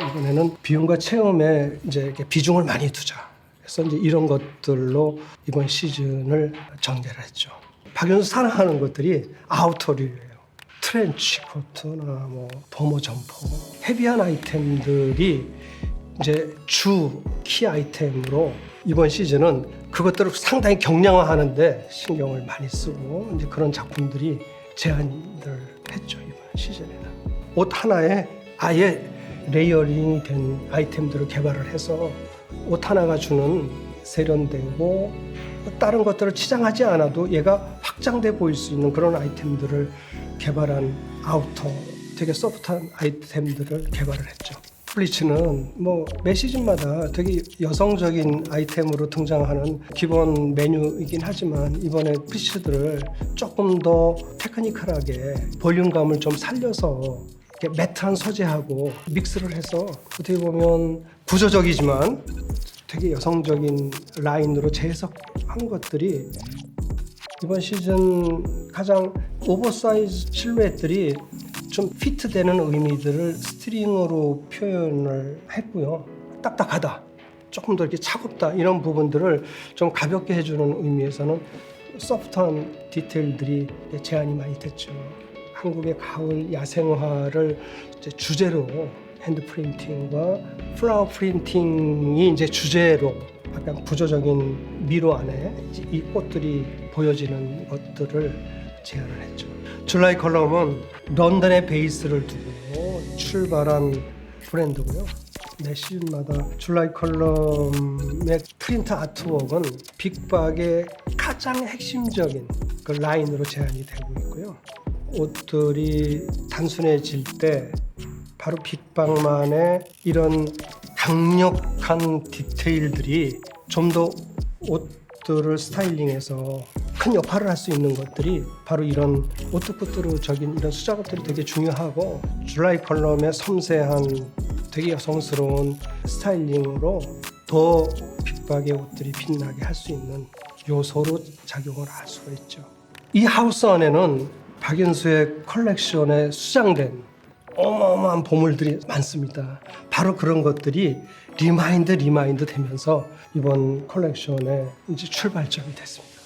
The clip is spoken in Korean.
이번에는 비용과 체험에 이제 이렇게 비중을 많이 두자. 그래서 이제 이런 것들로 이번 시즌을 전개를 했죠. 박윤수 사랑하는 것들이 아우터류예요. 트렌치 코트나 뭐 버머 점퍼, 헤비한 아이템들이 이제 주 키 아이템으로 이번 시즌은 그것들을 상당히 경량화하는데 신경을 많이 쓰고 이제 그런 작품들이 제안을 했죠 이번 시즌에는 옷 하나에 아예 레이어링이 된 아이템들을 개발을 해서 옷 하나가 주는 세련되고 다른 것들을 치장하지 않아도 얘가 확장돼 보일 수 있는 그런 아이템들을 개발한 아우터 되게 소프트한 아이템들을 개발을 했죠. 플리츠는 뭐 매 시즌마다 되게 여성적인 아이템으로 등장하는 기본 메뉴이긴 하지만 이번에 플리츠들을 조금 더 테크니컬하게 볼륨감을 좀 살려서 매트한 소재하고 믹스를 해서 어떻게 보면 구조적이지만 되게 여성적인 라인으로 재해석한 것들이 이번 시즌 가장 오버사이즈 실루엣들이 좀 피트되는 의미들을 스트링으로 표현을 했고요. 딱딱하다, 조금 더 이렇게 차갑다 이런 부분들을 좀 가볍게 해주는 의미에서는 소프트한 디테일들이 제안이 많이 됐죠. 한국의 가을 야생화를 주제로 핸드 프린팅과 플라워 프린팅이 이제 주제로 약간 구조적인 미로 안에 이 꽃들이 보여지는 것들을 제안을 했죠. 줄라이 컬럼은 런던의 베이스를 두고 출발한 브랜드고요. 매 시즌마다 줄라이 컬럼의 프린트 아트웍은 빅박의 가장 핵심적인 그 라인으로 제안이 되고 있고요. 옷들이 단순해질 때 바로 빅박만의 이런 강력한 디테일들이 좀 더 옷들을 스타일링해서 큰 역할을 할 수 있는 것들이 바로 이런 오뚜꾸뚜루적인 이런 수작업들이 되게 중요하고 줄라이 컬럼의 섬세한 되게 여성스러운 스타일링으로 더 빅박의 옷들이 빛나게 할 수 있는 요소로 작용을 할 수가 있죠. 이 하우스 안에는 박연수의 컬렉션에 수장된 어마어마한 보물들이 많습니다. 바로 그런 것들이 리마인드 리마인드 되면서 이번 컬렉션의 이제 출발점이 됐습니다.